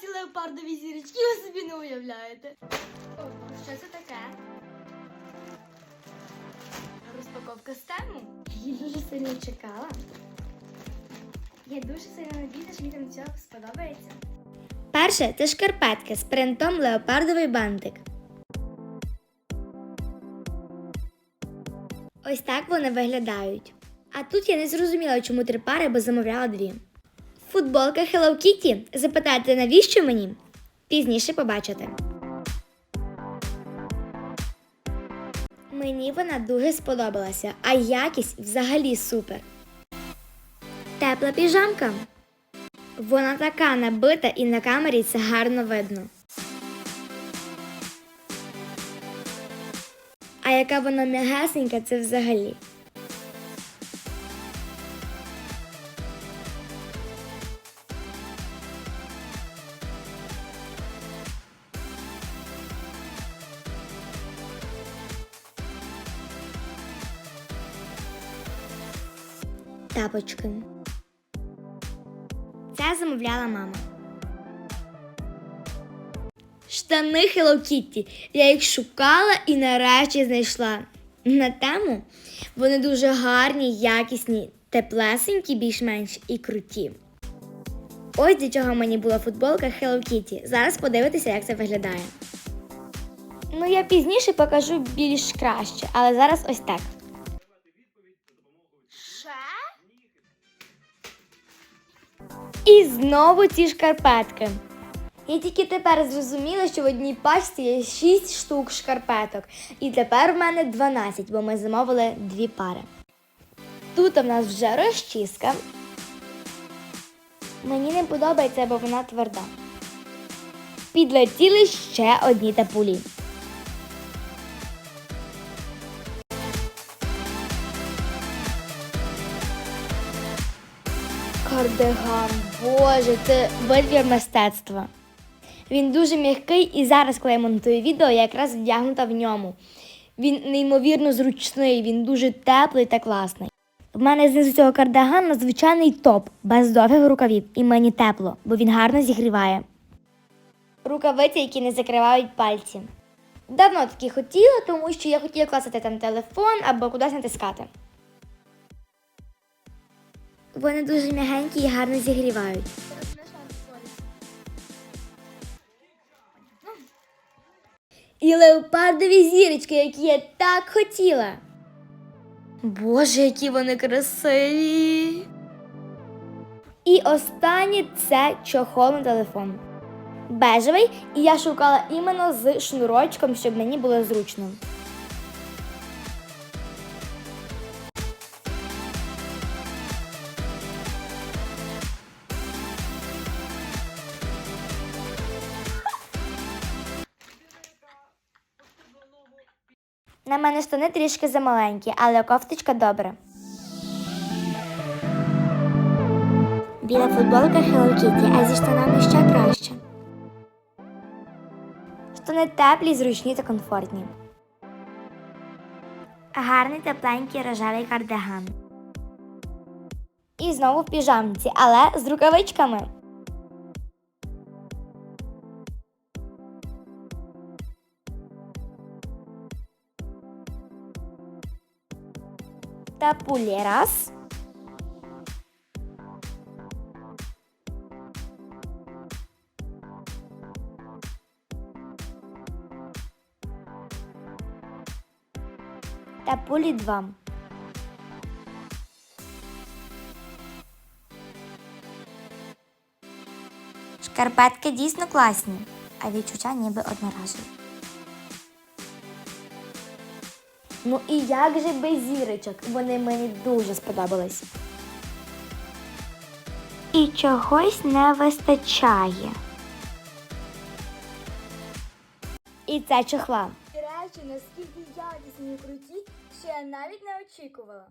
ці леопардові зірочки, ви собі не уявляєте. О, що це таке? Розпаковка стему. Я дуже сильно чекала. Я дуже сильно надіюся, що мені цього сподобається. Перше це шкарпетки з принтом леопардовий бантик. Ось так вони виглядають. А тут я не зрозуміла, чому три пари, бо замовляла дві. Футболка Hello Kitty. Запитаєте, навіщо мені? Пізніше побачите. Мені вона дуже сподобалася, а якість взагалі супер. Тепла піжамка. Вона така набита і на камері це гарно видно. А яка вона м'ягесенька, це взагалі. Тапочки. Це замовляла мама. Штани Hello Kitty. Я їх шукала і нарешті знайшла. На тему вони дуже гарні, якісні, теплесенькі, більш-менш і круті. Ось для чого мені була футболка Hello Kitty. Зараз подивитися, як це виглядає. Ну, я пізніше покажу більш краще, але зараз ось так. І знову ці шкарпетки. Я тільки тепер зрозуміла, що в одній пачці є 6 штук шкарпеток. І тепер в мене 12, бо ми замовили дві пари. Тут у нас вже розчіска. Мені не подобається, бо вона тверда. Підлетіли ще одні тапулі. Кардиган, боже, це витвір мистецтва. Він дуже м'який, і зараз, коли я монтую відео, я якраз вдягнута в ньому. Він неймовірно зручний, він дуже теплий та класний. В мене знизу цього кардигана звичайний топ, без довгих рукавів, і мені тепло, бо він гарно зігріває. Рукавиці, які не закривають пальці. Давно такі хотіла, тому що я хотіла класти там телефон або кудись натискати. Вони дуже м'ягенькі і гарно зігрівають. І леопардові зірочки, які я так хотіла. Боже, які вони красиві. І останнє це чохол на телефон. Бежевий, і я шукала іменно з шнурочком, щоб мені було зручно. На мене штани трішки замаленькі, але кофточка добра. Біла футболка Hello Kitty, а зі штанами ще краще. Штани теплі, зручні та комфортні. Гарний тепленький рожевий кардиган. І знову в піжамці, але з рукавичками. Та пулі раз. Та пулі два. Шкарпетки дійсно класні, а відчуття ніби одноразові. Ну і як же без зірочок? Вони мені дуже сподобались. І чогось не вистачає. І це чохла. Речі, наскільки якісні і круті, що я навіть не очікувала.